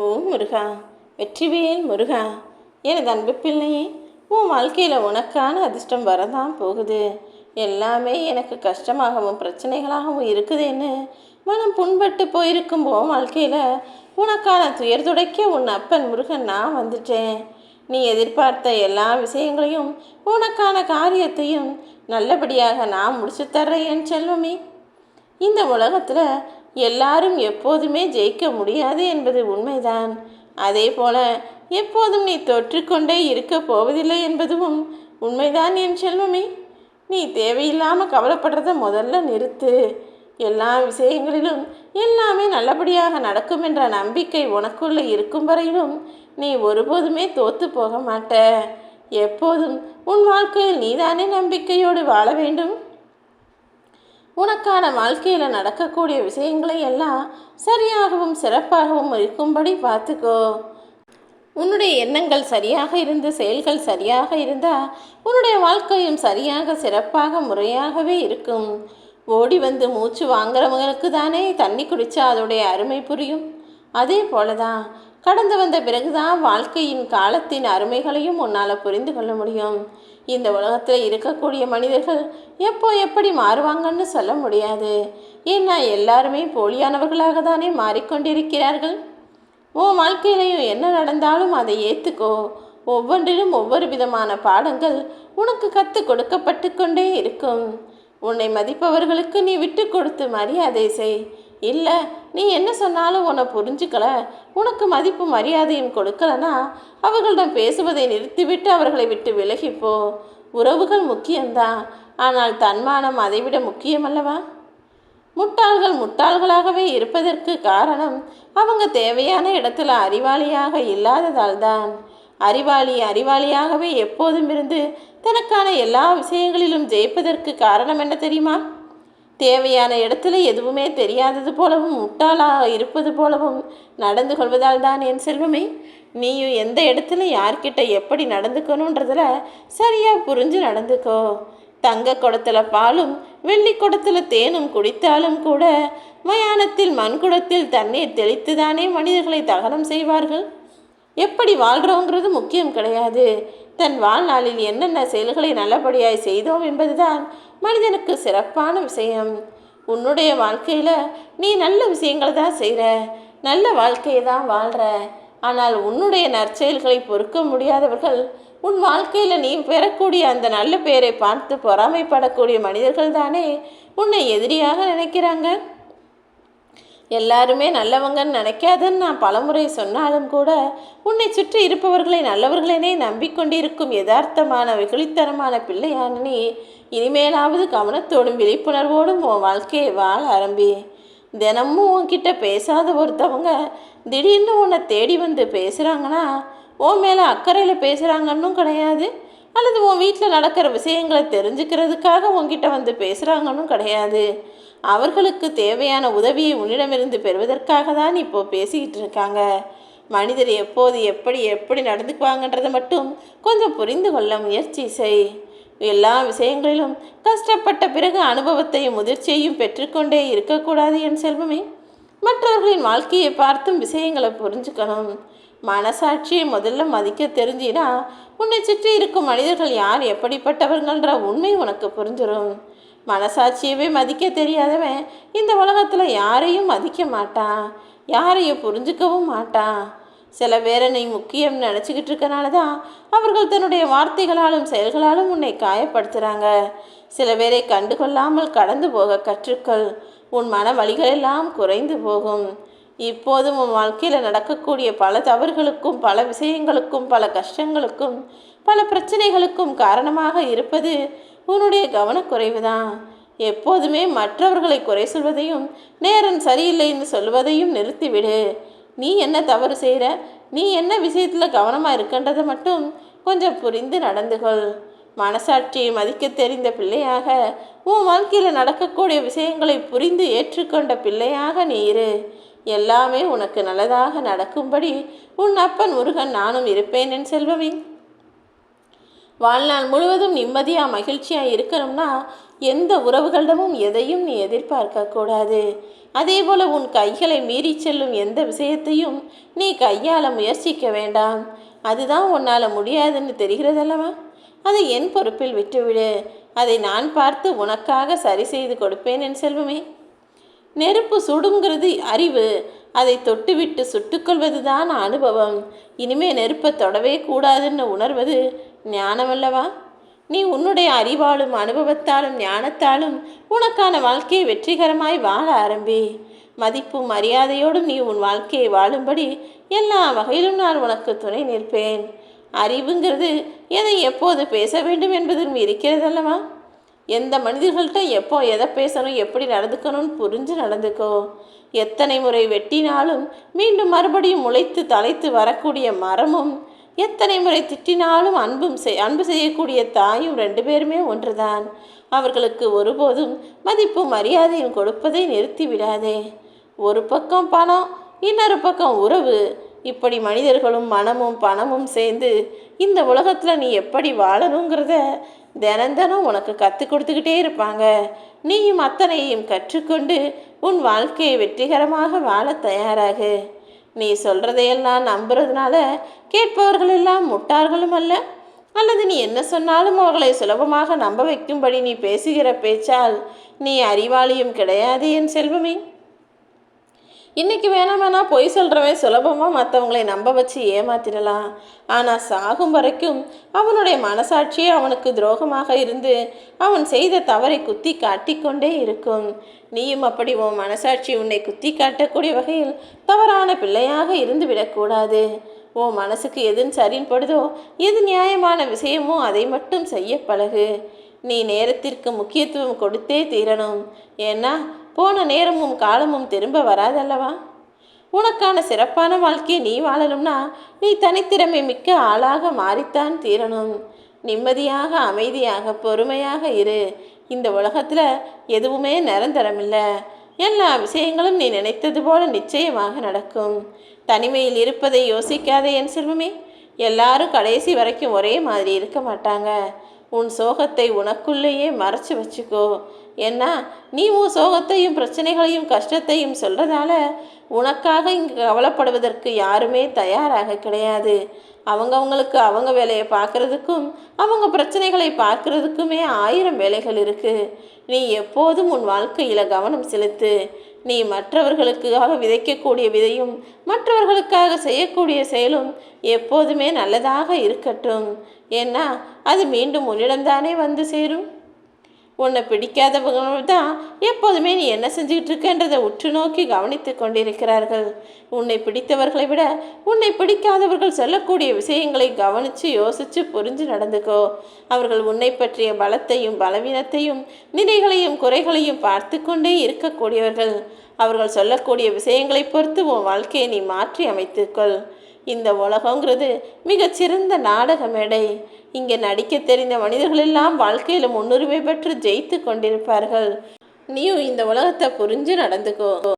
ஓ முருகா வெற்றிவேல் முருகா எனது அன்பு பிள்ளையே உன் வாழ்க்கையில் உனக்கான அதிர்ஷ்டம் வரதான் போகுது. எல்லாமே எனக்கு கஷ்டமாகவும் பிரச்சனைகளாகவும் இருக்குதுன்னு மனம் புண்பட்டு போயிருக்கும் உன் வாழ்க்கையில் உனக்கான துயர் துடைக்க உன் அப்பன் முருகன் நான் வந்துட்டேன். நீ எதிர்பார்த்த எல்லா விஷயங்களையும் உனக்கான காரியத்தையும் நல்லபடியாக நான் முடிச்சு தர்றேன் செல்வமே. இந்த உலகத்தில் எல்லாரும் எப்போதுமே ஜெயிக்க முடியாது என்பது உண்மைதான். அதே போல எப்போதும் நீ தொற்றுக்கொண்டே இருக்க போவதில்லை என்பதும் உண்மைதான் என் செல்வமே. நீ தேவையில்லாமல் கவலைப்படுறத முதல்ல நிறுத்து. எல்லா விஷயங்களிலும் எல்லாமே நல்லபடியாக நடக்கும் என்ற நம்பிக்கை உனக்குள்ள இருக்கும் வரையிலும் நீ ஒருபோதுமே தோத்து போக மாட்ட. எப்போதும் உன் வாழ்க்கையில் நீதானே நம்பிக்கையோடு வாழ வேண்டும்? உனக்கான வாழ்க்கையில் நடக்கக்கூடிய விஷயங்களை எல்லாம் சரியாகவும் சிறப்பாகவும் இருக்கும்படி பார்த்துக்கோ. உன்னுடைய எண்ணங்கள் சரியாக இருந்து செயல்கள் சரியாக இருந்தால் உன்னுடைய வாழ்க்கையும் சரியாக சிறப்பாக முறையாகவே இருக்கும். ஓடி வந்து மூச்சு வாங்குறவங்களுக்கு தானே தண்ணி குடித்தா அதோடைய அருமை புரியும். அதே போல தான் கடந்து வந்த பிறகுதான் வாழ்க்கையின் காலத்தின் அருமைகளையும் உன்னால் புரிந்து கொள்ள முடியும். இந்த உலகத்தில் இருக்கக்கூடிய மனிதர்கள் எப்போ எப்படி மாறுவாங்கன்னு சொல்ல முடியாது. ஏன்னா எல்லாருமே போலியானவர்களாக தானே மாறிக்கொண்டிருக்கிறார்கள். உன் வாழ்க்கையிலையும் என்ன நடந்தாலும் அதை ஏற்றுக்கோ ஒவ்வொன்றிலும் ஒவ்வொரு விதமான பாடங்கள் உனக்கு கற்றுக் கொடுக்கப்பட்டு கொண்டே இருக்கும். உன்னை மதிப்பவர்களுக்கு நீ விட்டு கொடுத்து மரியாதை செய். இல்லை நீ என்ன சொன்னாலும் உன்னை புரிஞ்சுக்கல. உனக்கு மதிப்பு மரியாதையும் கொடுக்கலனா அவர்களிடம் பேசுவதை நிறுத்திவிட்டு அவர்களை விட்டு விலகிப்போ உறவுகள் முக்கியம்தான். ஆனால் தன்மானம் அதைவிட முக்கியமல்லவா? முட்டாள்கள் முட்டாள்களாகவே இருப்பதற்கு காரணம் அவங்க தேவையான இடத்துல அறிவாளியாக இல்லாததால் தான் அறிவாளி அறிவாளியாகவே எப்போதும் இருந்து தனக்கான எல்லா விஷயங்களிலும் ஜெயிப்பதற்கு காரணம் என்ன தெரியுமா? தேவையான இடத்துல எதுவுமே தெரியாதது போலவும் முட்டாளாக இருப்பது போலவும் நடந்து கொள்வதால் தான் என் செல்வமே. நீயும் எந்த இடத்துல யார்கிட்ட எப்படி நடந்துக்கணுன்றதுல சரியாக புரிஞ்சு நடந்துக்கோ. தங்க குடத்தில் பாலும் வெள்ளி குடத்தில் தேனும் குடித்தாலும் கூட மயானத்தில் மண்குடத்தில் தண்ணீர் தெளித்துதானே மனிதர்களை தகனம் செய்வார்கள்? எப்படி வாழ்கிறோங்கிறது முக்கியம் கிடையாது. தன் வாழ்நாளில் என்னென்ன செயல்களை நல்லபடியாய் செய்தோம் என்பதுதான் மனிதனுக்கு சிறப்பான விஷயம். உன்னுடைய வாழ்க்கையில் நீ நல்ல விஷயங்களை தான் செய்கிற நல்ல வாழ்க்கையை தான் வாழ்கிற ஆனால் உன்னுடைய நற்செயல்களை பொறுக்க முடியாதவர்கள் உன் வாழ்க்கையில் நீ பெறக்கூடிய அந்த நல்ல பெயரை பார்த்து பொறாமைப்படக்கூடிய மனிதர்கள் தானே உன்னை எதிரியாக நினைக்கிறாங்க? எல்லாருமே நல்லவங்கன்னு நினைக்காதன்னு நான் பலமுறை சொன்னாலும் கூட உன்னை சுற்றி இருப்பவர்களை நல்லவர்களேனே நம்பிக்கொண்டிருக்கும் யதார்த்தமான வெகுளித்தனமான பிள்ளையான நீ இனிமேலாவது கவனத்தோடும் விழிப்புணர்வோடும் உன் வாழ்க்கையை வாழ ஆரம்பி. தினமும் உன்கிட்ட பேசாத ஒருத்தவங்க திடீர்னு உன்னை தேடி வந்து பேசுகிறாங்கன்னா உன் மேலே அக்கறையில் பேசுகிறாங்கன்னும் கிடையாது. அல்லது உன் வீட்டில் நடக்கிற விஷயங்களை தெரிஞ்சுக்கிறதுக்காக உன்கிட்ட வந்து பேசுகிறாங்கன்னும் கிடையாது. அவர்களுக்கு தேவையான உதவியை உன்னிடமிருந்து பெறுவதற்காக தான் இப்போ பேசிக்கிட்டு இருக்காங்க மனிதர் எப்போது எப்படி எப்படி நடந்துக்குவாங்கன்றதை மட்டும் கொஞ்சம் புரிந்து கொள்ள முயற்சி செய். எல்லா விஷயங்களிலும் கஷ்டப்பட்ட பிறகு அனுபவத்தையும் முதிர்ச்சியையும் பெற்றுக்கொண்டே இருக்கக்கூடாது என் செல்வமே. மற்றவர்களின் வாழ்க்கையை பார்த்தும் விஷயங்களை புரிஞ்சுக்கணும். மனசாட்சியை முதல்ல மதிக்க தெரிஞ்சினா உன்னை சுற்றி இருக்கும் மனிதர்கள் யார் எப்படிப்பட்டவர்கள்ன்ற உண்மை உனக்கு புரிஞ்சிடும் மனசாட்சியவே மதிக்க தெரியாதவன் இந்த உலகத்தில் யாரையும் மதிக்க மாட்டான் யாரையும் புரிஞ்சுக்கவும் மாட்டான் சில பேரை நீ முக்கியம் நினச்சிக்கிட்டு இருக்கனால தான் அவர்கள் தன்னுடைய வார்த்தைகளாலும் செயல்களாலும் உன்னை காயப்படுத்துகிறாங்க சில பேரை கண்டுகொள்ளாமல் கடந்து போக கற்றுக்கள். உன் மன வழிகளெல்லாம் குறைந்து போகும். இப்போதும் உன் வாழ்க்கையில் நடக்கக்கூடிய பல தவறுகளுக்கும் பல விஷயங்களுக்கும் பல கஷ்டங்களுக்கும் பல பிரச்சனைகளுக்கும் காரணமாக இருப்பது உன்னுடைய கவனக்குறைவு தான் எப்போதுமே மற்றவர்களை குறை சொல்வதையும் நேரம் சரியில்லைன்னு சொல்வதையும் நிறுத்திவிடு. நீ என்ன தவறு செய்கிற நீ என்ன விஷயத்தில் கவனமாக இருக்கின்றதை மட்டும் கொஞ்சம் புரிந்து நடந்துகொள். மனசாட்சியை மதிக்க தெரிந்த பிள்ளையாக உன் வாழ்க்கையில் நடக்கக்கூடிய விஷயங்களை புரிந்து ஏற்றுக்கொண்ட பிள்ளையாக நீ இரு. எல்லாமே உனக்கு நல்லதாக நடக்கும்படி உன் அப்பன் முருகன் நானும் இருப்பேன் என் செல்வமே. வாழ்நாள் முழுவதும் நிம்மதியாக மகிழ்ச்சியாக இருக்கணும்னா எந்த உறவுகளிடமும் எதையும் நீ எதிர்பார்க்கக்கூடாது அதே போல் உன் கைகளை மீறி செல்லும் எந்த விஷயத்தையும் நீ கையாள முயற்சிக்க வேண்டாம். அதுதான் உன்னால் முடியாதுன்னு தெரிகிறதல்லவா? அதை என் பொறுப்பில் விட்டுவிடு. அதை நான் பார்த்து உனக்காக சரி செய்து கொடுப்பேன் என் செல்வமே. நெருப்பு சுடுங்கிறது அறிவு. அதை தொட்டுவிட்டு சுட்டுக்கொள்வது தான் அனுபவம். இனிமே நெருப்பை தொடவே கூடாதுன்னு உணர்வது ஞானமல்லவா? நீ உன்னுடைய அறிவாலும் அனுபவத்தாலும் ஞானத்தாலும் உனக்கான வாழ்க்கையை வெற்றிகரமாய் வாழ ஆரம்பி. மதிப்பும் மரியாதையோடும் நீ உன் வாழ்க்கையை வாழும்படி எல்லா வகையிலும் நான் உனக்கு துணை நிற்பேன். அறிவுங்கிறது எதை எப்போது பேச வேண்டும் என்பதும் இருக்கிறதல்லவா? எந்த மனிதர்கள்ட்ட எப்போ எதை பேசணும் எப்படி நடந்துக்கணும்னு புரிஞ்சு நடந்துக்கோ. எத்தனை முறை வெட்டினாலும் மீண்டும் மறுபடியும் முளைத்து தலைத்து வரக்கூடிய மரமும் எத்தனை முறை திட்டினாலும் அன்பும் செய் அன்பு செய்யக்கூடிய தாயும் ரெண்டு பேருமே ஒன்றுதான். அவர்களுக்கு ஒருபோதும் மதிப்பும் மரியாதையும் கொடுப்பதை நிறுத்தி விடாதே ஒரு பக்கம் பணம் இன்னொரு பக்கம் உறவு. இப்படி மனிதர்களும் மனமும் பணமும் சேர்ந்து இந்த உலகத்தில் நீ எப்படி வாழணுங்கிறத தினந்தனும் உனக்கு கற்றுக் கொடுத்துக்கிட்டே இருப்பாங்க. நீயும் அத்தனையும் கற்றுக்கொண்டு உன் வாழ்க்கையை வெற்றிகரமாக வாழ தயாராகு. நீ சொல்கிறதையெல்லாம் நம்புறதுனால கேட்பவர்கள் எல்லாம் முட்டார்களும் அல்ல. அல்லது நீ என்ன சொன்னாலும் அவர்களை சுலபமாக நம்ப வைக்கும்படி நீ பேசுகிற பேச்சால் நீ அறிவாளியும் கிடையாது என் செல்வமே. இன்றைக்கி வேணாம் வேணாம் பொய் சொல்கிறவன் சுலபமாக மற்றவங்களை நம்ப வச்சு ஏமாத்திடலாம். ஆனால் சாகும் வரைக்கும் அவனுடைய மனசாட்சியே அவனுக்கு துரோகமாக இருந்து அவன் செய்த தவறை குத்தி காட்டிக்கொண்டே இருக்கும். நீயும் அப்படி உன் மனசாட்சி உன்னை குத்தி காட்டக்கூடிய வகையில் தவறான பிள்ளையாக இருந்து விடக்கூடாது. உன் மனசுக்கு எதுன்னு சரின்னு படுதோ எது நியாயமான விஷயமோ அதை மட்டும் செய்ய பழகு. நீ நேரத்திற்கு முக்கியத்துவம் கொடுத்தே தீரணும். ஏன்னா போன நேரமும் காலமும் திரும்ப வராதல்லவா? உனக்கான சிறப்பான வாழ்க்கையை நீ வாழணும்னா நீ தனித்திறமை மிக்க ஆளாக மாறித்தான் தீரணும். நிம்மதியாக அமைதியாக பொறுமையாக இரு. இந்த உலகத்தில் எதுவுமே நிரந்தரமில்லை. எல்லா விஷயங்களும் நீ நினைத்தது போல நிச்சயமாக நடக்கும். தனிமையில் இருப்பதை யோசிக்காதே என் செல்வமே. எல்லாரும் கடைசி வரைக்கும் ஒரே மாதிரி இருக்க மாட்டாங்க. உன் சோகத்தை உனக்குள்ளேயே மறைச்சு வச்சுக்கோ. ஏன்னா நீ உன் சோகத்தையும் பிரச்சனைகளையும் கஷ்டத்தையும் சொல்கிறதால உனக்காக இங்கு கவலைப்படுவதற்கு யாருமே தயாராக கிடையாது. அவங்கவுங்களுக்கு அவங்க வேலையை பார்க்குறதுக்கும் அவங்க பிரச்சனைகளை பார்க்குறதுக்குமே ஆயிரம் வேலைகள் இருக்குது நீ எப்போதும் உன் வாழ்க்கையில் கவனம் செலுத்து. நீ மற்றவர்களுக்காக விதைக்கக்கூடிய விதையும் மற்றவர்களுக்காக செய்யக்கூடிய செயலும் எப்போதுமே நல்லதாக இருக்கட்டும். ஏன்னா அது மீண்டும் உன்னிடம்தானே வந்து சேரும்? உன்னை பிடிக்காதவங்க தான் எப்போதுமே நீ என்ன செஞ்சுக்கிட்டு இருக்கன்றதை உற்று நோக்கி கவனித்து கொண்டிருக்கிறார்கள். உன்னை பிடித்தவர்களை விட உன்னை பிடிக்காதவர்கள் சொல்லக்கூடிய விஷயங்களை கவனித்து யோசித்து புரிஞ்சு நடந்துக்கோ. அவர்கள் உன்னை பற்றிய பலத்தையும் பலவீனத்தையும் நிலைகளையும் குறைகளையும் பார்த்து கொண்டே இருக்கக்கூடியவர்கள். அவர்கள் சொல்லக்கூடிய விஷயங்களை பொறுத்து உன் வாழ்க்கையை நீ மாற்றி அமைத்துக்கொள். இந்த உலகங்கிறது மிகச்சிறந்த நாடக மேடை இங்கே நடிக்க தெரிந்த மனிதர்கள் எல்லாம் வாழ்க்கையில் முன்னுரிமை பெற்று ஜெயித்து கொண்டிருப்பார்கள். நீயும் இந்த உலகத்தை புரிஞ்சு நடந்துக்கோ.